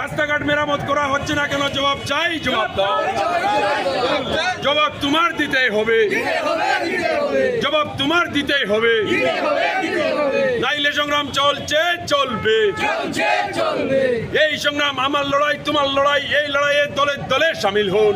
রাস্তাঘাট মেরামত করা হচ্ছে না কেন? জবাব চাই, জবাব দাও। জবাব তোমার দিতেই হবে। জবাব তোমার দিতেই হবে। নাইলে সংগ্রাম চলছে, চলবে। এই সংগ্রাম, আমার লড়াই, তোমার লড়াই, এই লড়াইয়ে দলের দলে সামিল হন।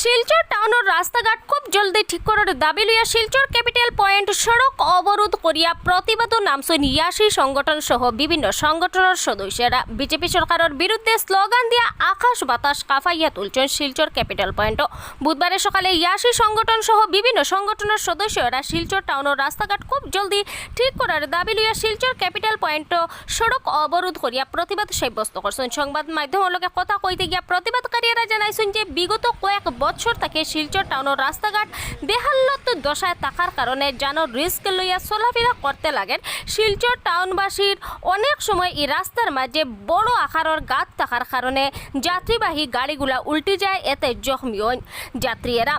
শিলচর টাউনের রাস্তাঘাট খুব জলদি ঠিক করার দাবি লইয়া শিলচর ক্যাপিটাল পয়েন্ট সড়ক অবরোধ করিয়া প্রতিবাদ নামছেন ইয়াসি সংগঠন সহ বিভিন্ন সংগঠনের সদস্যরা। বিজেপি সরকারের বিরুদ্ধে স্লোগান দিয়া আকাশ বাতাস কাফাইয়া তুলছেন শিলচর ক্যাপিটাল পয়েন্ট। বুধবারে সকালে ইয়াসি সংগঠন সহ বিভিন্ন সংগঠনের সদস্যরা শিলচর টাউনের রাস্তাঘাট খুব জলদি ঠিক করার দাবি লইয়া শিলচর ক্যাপিটাল পয়েন্ট সড়ক অবরোধ করিয়া প্রতিবাদ সাব্যস্ত করছেন। সংবাদ মাধ্যমের লগে কথা কইতে গিয়া প্রতিবাদকারীরা জানাইছেন যে বিগত কয়েক বছর থেকে শিলচর টাউনের রাস্তাঘাট বেহাল্লত দশায় থাকার কারণে যানৰ রিস্ক লইয়া চলাফেরা করতে লাগেন শিলচর টাউনবাসীর। অনেক সময় এই রাস্তার মাঝে বড় আকারের গাত থাকার কারণে যাত্রীবাহী গাড়িগুলা উল্টে যায়, এতে জখমি হন যাত্রীরা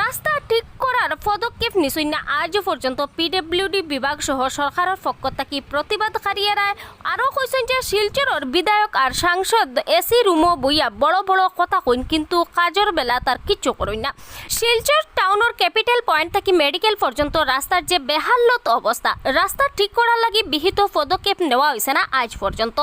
রাস্তা ঠিক করার পদক্ষেপ নিছই না, আজ পর্যন্ত পিডব্লিউডি বিভাগ সহ সরকারের পক্ষ থাকি প্রতিবাদকারীরা আরও কইছেন যে শিলচরের বিধায়ক আর সাংসদ এসি রুমও বইয়া বড় বড় কথা কইন, কিন্তু কাজের বেলা তার কিচ্ছু করুন না। শিলচর টাউনের ক্যাপিটাল পয়েন্ট থেকে মেডিকেল পর্যন্ত রাস্তার যে বেহাল্লত অবস্থা, রাস্তা ঠিক করার লাগি বিহিত পদক্ষেপ নেওয়া হয়েছে না আজ পর্যন্ত।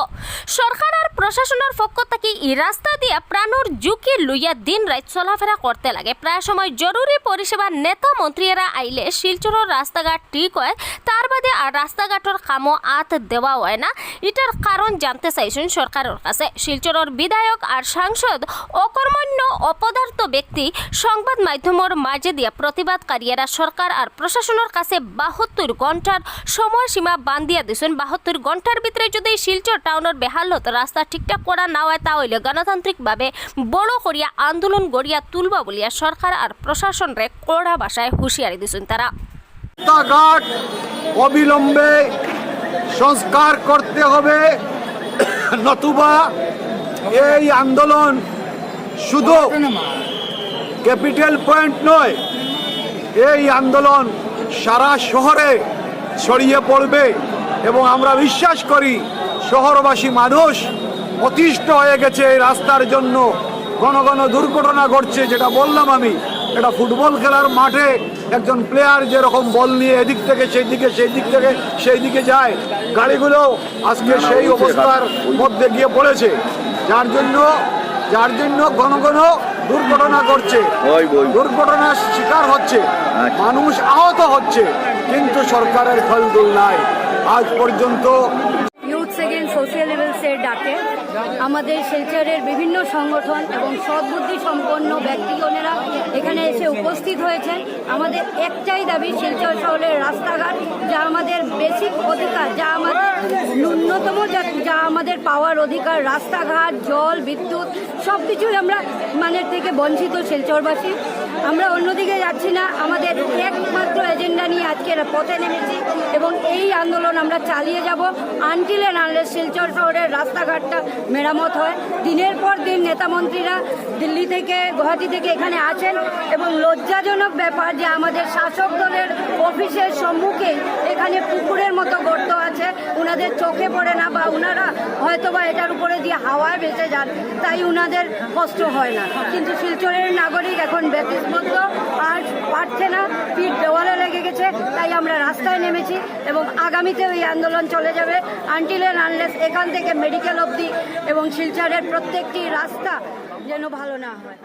সরকার আর প্রশাসনের পক্ষ থেকে এই রাস্তা দিয়া প্রাণর ঝুঁকি লইয়া দিন রাত চলাফেরা করতে লাগে। প্রায় সময় জরুরি পরিষেবা নেতা মন্ত্রীরা আইলে শিলচরের রাস্তাঘাট ঠিক হয়, তার বাদে আর রাস্তাঘাটের কামও আত দেওয়া হয় না। এটার কারণ জানতে চাইছেন সরকারের কাছে। শিলচরের বিধায়ক আর সাংসদ অকর্মণ্য অপদার্থ ব্যক্তি সংবাদ মাধ্যমের মাঝে দিয়া প্রতিবাদকারীরা সরকার আর প্রশাসনের কাছে বাহাত্তর ঘণ্টার সময়সীমা বান্ধিয়া দিয়েছেন বাহাত্তর ঘণ্টার ভিতরে যদি শিলচর টাউনের বেহালত রাস্তা ঠিকঠাক করা না হয় তা হইলে গণতান্ত্রিকভাবে বড় করিয়া আন্দোলন গড়িয়া তুলবা বলিয়া সরকার আর প্রশাসনরে কড়া ভাষায় হুঁশিয়ারি দিয়েছেন তারা। অবিলম্বে সংস্কার করতে হবে, নতুবা এই আন্দোলন শুধু ক্যাপিটাল পয়েন্ট নয়। এই আন্দোলন সারা শহরে ছড়িয়ে পড়বে এবং আমরা বিশ্বাস করি শহরবাসী মানুষ অতিষ্ঠ হয়ে গেছে এই রাস্তার জন্য। ঘন ঘন দুর্ঘটনা ঘটছে, যেটা বললাম আমি। এটা ফুটবল খেলার মাঠে একজন প্লেয়ার যেরকম বল নিয়ে এদিক থেকে সেই দিকে সেই দিক থেকে সেই দিকে যায়। গাড়িগুলো আজকে সেই অবস্থার মধ্যে গিয়ে পড়েছে। যার জন্য যার জন্য ঘন ঘন দুর্ঘটনা ঘটছে। দুর্ঘটনার শিকার হচ্ছে। মানুষ আহত হচ্ছে। কিন্তু সরকারের ফলদুল নাই। আজ পর্যন্ত ইউথ সেকেন্ড সোশ্যাল লেভেলসের ডাকে। আমাদের শিলচরের বিভিন্ন সংগঠন এবং সদ্বুদ্ধি সম্পন্ন ব্যক্তিগণেরা এখানে এসে উপস্থিত হয়েছেন। আমাদের একটাই দাবি শিলচর শহরের রাস্তাঘাট যা আমাদের বেসিক অধিকার যা আমাদের যা যা আমাদের পাওয়ার অধিকার, রাস্তাঘাট, জল, বিদ্যুৎ সব কিছুই আমরা মানের থেকে বঞ্চিত শিলচরবাসী। আমরা অন্যদিকে যাচ্ছি না, আমাদের একমাত্র এজেন্ডা নিয়ে আজকে পথে নেমেছি এবং এই আন্দোলন আমরা চালিয়ে যাব। আনটিল আনলেস শিলচর শহরের রাস্তাঘাটটা মেরামত হয়। দিনের পর দিন নেতামন্ত্রীরা দিল্লি থেকে, গুয়াহাটি থেকে এখানে আছেন এবং লজ্জাজনক ব্যাপার যে আমাদের শাসক দলের অফিসের সম্মুখে এখানে পুকুরের মতো গর্ত আছে, ওনাদের চোখে পড়ে না। বা ওনারা হয়তো বা এটার উপরে দিয়ে হাওয়ায় ভেসে যান, তাই ওনাদের কষ্ট হয় না। কিন্তু শিলচরের নাগরিক এখন ব্যতিস্পন্দ, আর পারছে না, পিঠ দেওয়ালে লেগে গেছে, তাই আমরা রাস্তায় নেমেছি এবং আগামীতে এই আন্দোলন চলে যাবে। আনটিল আনলেস এখান থেকে মেডিকেল অবধি এবং শিলচরের প্রত্যেকটি রাস্তা যেন ভালো না হয়।